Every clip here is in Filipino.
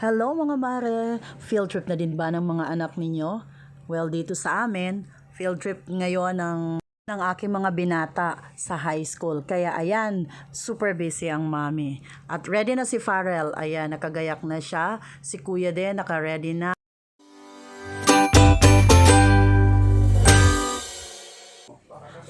Hello mga mare! Field trip na din ba ng mga anak ninyo? Well, dito sa amin, field trip ngayon ng ng aking mga binata sa high school. Kaya ayan, super busy ang mami. At ready na si Farrell. Ayan, nakagayak na siya. Si kuya din, naka-ready na.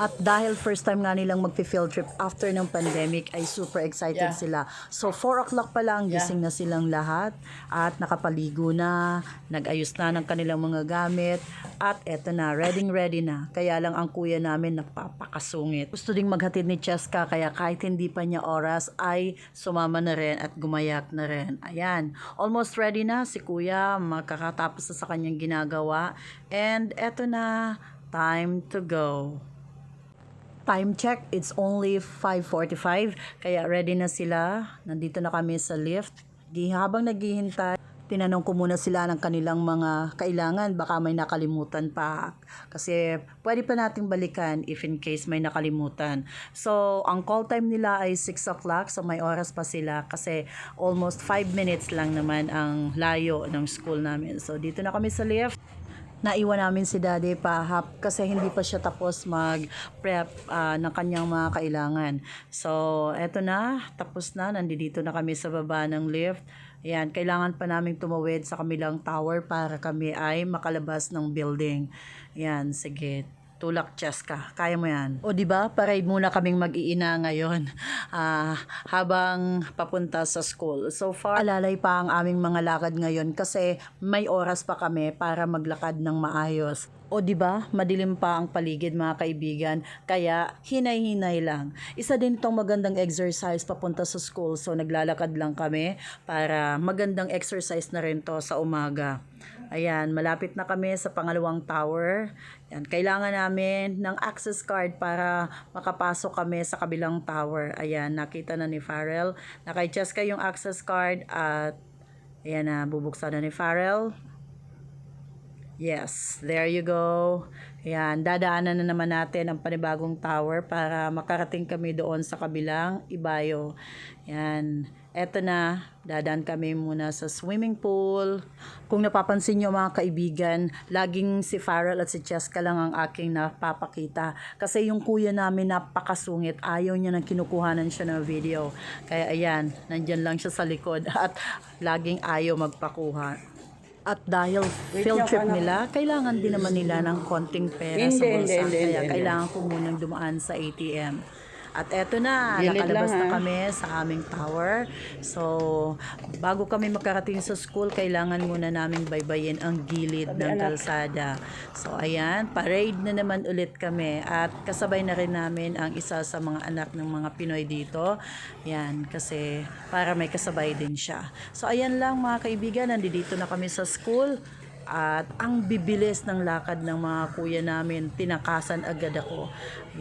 At dahil first time nga nilang magpi-field trip after ng pandemic ay super excited Yeah. sila. So 4 o'clock pa lang gising na silang lahat at nakapaligo na, nag-ayos na ng kanilang mga gamit at eto na, ready ready na. Kaya lang ang kuya namin napapakasungit. Gusto ding maghatid ni Cheska kaya kahit hindi pa niya oras ay sumama na rin at gumayak na rin. Ayan, almost ready na si kuya, makakatapos na sa kanyang ginagawa. And eto na, time to go time check, it's only 5.45. Kaya ready na sila. Nandito na kami sa lift. Di habang naghihintay, tinanong ko muna sila ng kanilang mga kailangan. Baka may nakalimutan pa. Kasi pwede pa nating balikan if in case may nakalimutan. So, ang call time nila ay 6 o'clock. So, may oras pa sila. Kasi almost 5 minutes lang naman ang layo ng school namin. So, dito na kami sa lift naiwan namin si daddy pa hap kasi hindi pa siya tapos mag-prep ah, ng kanyang mga kailangan. So, eto na, tapos na, nandito na kami sa baba ng lift. Ayan, kailangan pa namin tumawid sa kamilang tower para kami ay makalabas ng building. Ayan, sige. Tulak Cheska, kaya mo yan. O di ba? Parade muna kaming mag-iina ngayon ah, habang papunta sa school. So far, alalay pa ang aming mga lakad ngayon kasi may oras pa kami para maglakad ng maayos. O di ba? Madilim pa ang paligid mga kaibigan, kaya hinay-hinay lang. Isa din itong magandang exercise papunta sa school. So naglalakad lang kami para magandang exercise na rin to sa umaga. Ayan, malapit na kami sa pangalawang tower. Yan, kailangan namin ng access card para makapasok kami sa kabilang tower. Ayan, nakita na ni Farrell. Nakay Cheska yung access card at ayan na, bubuksan na ni Farrell. Yes, there you go. Ayan, dadaanan na naman natin ang panibagong tower para makarating kami doon sa kabilang ibayo. Ayan, eto na, dadaan kami muna sa swimming pool. Kung napapansin nyo mga kaibigan, laging si Farrell at si Cheska lang ang aking napapakita. Kasi yung kuya namin napakasungit, ayaw niya nang kinukuhanan siya ng video. Kaya ayan, nandyan lang siya sa likod at laging ayaw magpakuha. At dahil field trip nila, kailangan din naman nila ng konting pera sa bulsa. Kaya kailangan ko munang dumaan sa ATM. At eto na, Gilid nakalabas lang, na kami sa aming tower. So, bago kami makarating sa school, kailangan muna namin baybayin ang gilid ng kalsada. So, ayan, parade na naman ulit kami. At kasabay na rin namin ang isa sa mga anak ng mga Pinoy dito. Yan, kasi para may kasabay din siya. So, ayan lang mga kaibigan, nandito na kami sa school. At ang bibilis ng lakad ng mga kuya namin, tinakasan agad ako.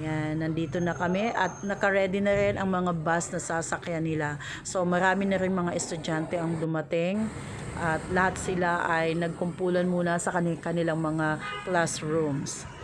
Yan, nandito na kami at nakaredy na rin ang mga bus na sasakyan nila. So marami na rin mga estudyante ang dumating at lahat sila ay nagkumpulan muna sa kani- kanilang mga classrooms.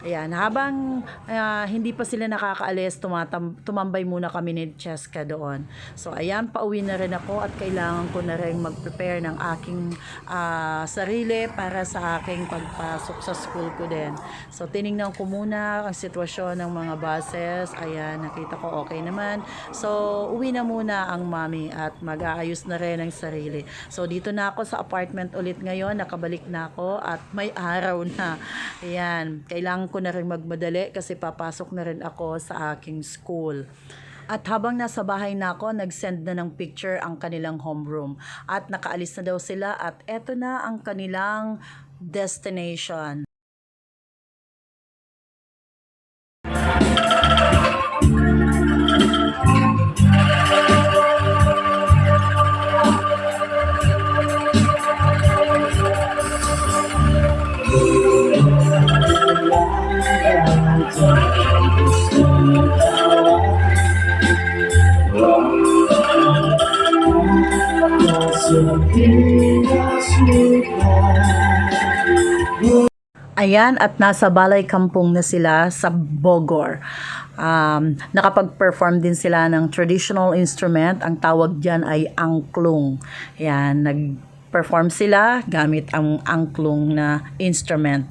Ayan, habang ah, hindi pa sila nakakaalis, tumatam, tumambay muna kami ni Cheska doon. So, ayan, pauwi na rin ako at kailangan ko na rin mag-prepare ng aking ah, sarili para sa aking pagpasok sa school ko din. So, tiningnan ko muna ang sitwasyon ng mga buses. Ayan, nakita ko okay naman. So, uwi na muna ang mami at mag-aayos na rin ang sarili. So, dito na ako sa apartment ulit ngayon. Nakabalik na ako at may araw na. Ayan, kailangan ko na rin magmadali kasi papasok na rin ako sa aking school. At habang nasa bahay na ako, nag-send na ng picture ang kanilang homeroom. At nakaalis na daw sila at eto na ang kanilang destination. Ayan, at nasa Balay Kampong na sila sa Bogor. um, nakapag-perform din sila ng traditional instrument. Ang tawag dyan ay angklung. Yan, nag-perform sila gamit ang angklung na instrument.